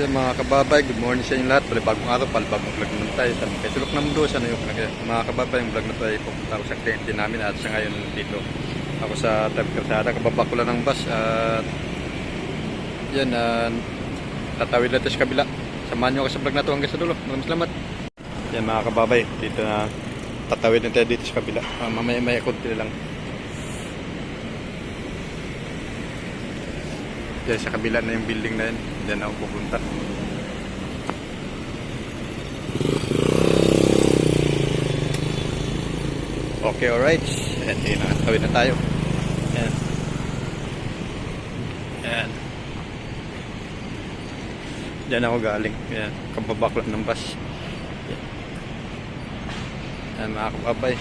Yung mga kababay, good morning sa inyo lahat. Bali bagong araw, pala bagong vlog naman tayo. Kay Sulok ng Mundo, sana yung mga, mga kababay, yung vlog na tayo pupunta ako sa kliyente namin at sa ngayon dito. Ako sa Tabi Kalsada, kababa ko lang ng bus at yan, uh, tatawid natin sa kabila. Samahan nyo ako sa vlog na to hanggang sa dulo. Maraming salamat. Yan mga kababay, dito na tatawid na tayo dito sa kabila. Uh, mamaya may konti lang. Diyan sa kabila na yung building na yun. Diyan ako pupunta. Okay, alright. Ayan, sige na. Tawid na tayo. Ayan. Ayan. Diyan ako galing. Ayan. Kababa ko lang ng bus. Ayan, mga kababay.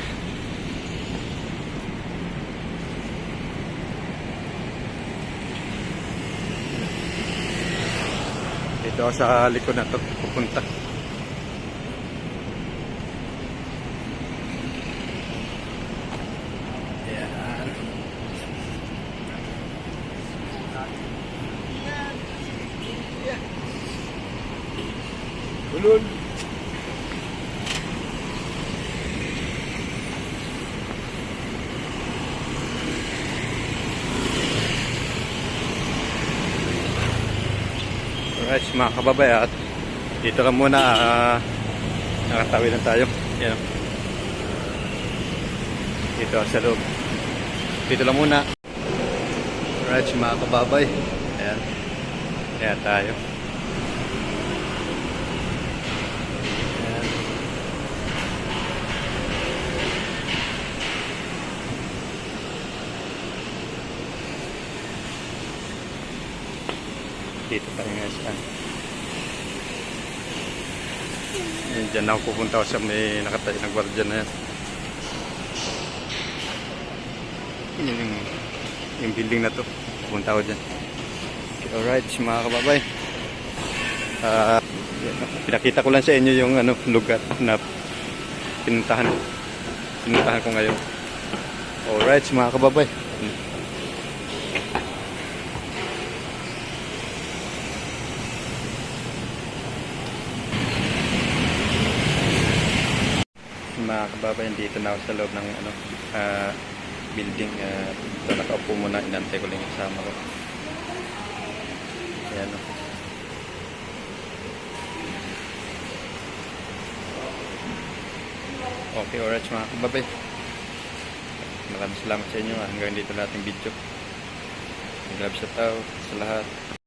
Dito ako sa likod na to pupunta. Ayan. Ulul. Alright, mga kababay at dito lang muna uh, nakatawid lang tayo. Yan. Dito sa loob. Dito lang muna. Alright, mga kababay. Ayan. Ayan tayo. Dito tayo nga sa Yan, dyan ako pupunta sa may nakatayo na gwardiya na yan. Yan yung, yung building na to. Pupunta ako dyan. Okay, alright, mga kababay. Yan, pinakita ko lang sa inyo yung ano, lugar na pinuntahan. Pinuntahan ko ngayon. Alright, mga kababay. Mga kababayan dito na ako sa loob ng ano ah, building uh, so nakaupo muna inantay ko lang yung kasama ko. Ayan o okay alright mga kababay. Maraming salamat sa inyo hanggang dito nating video. Love sa tao sa lahat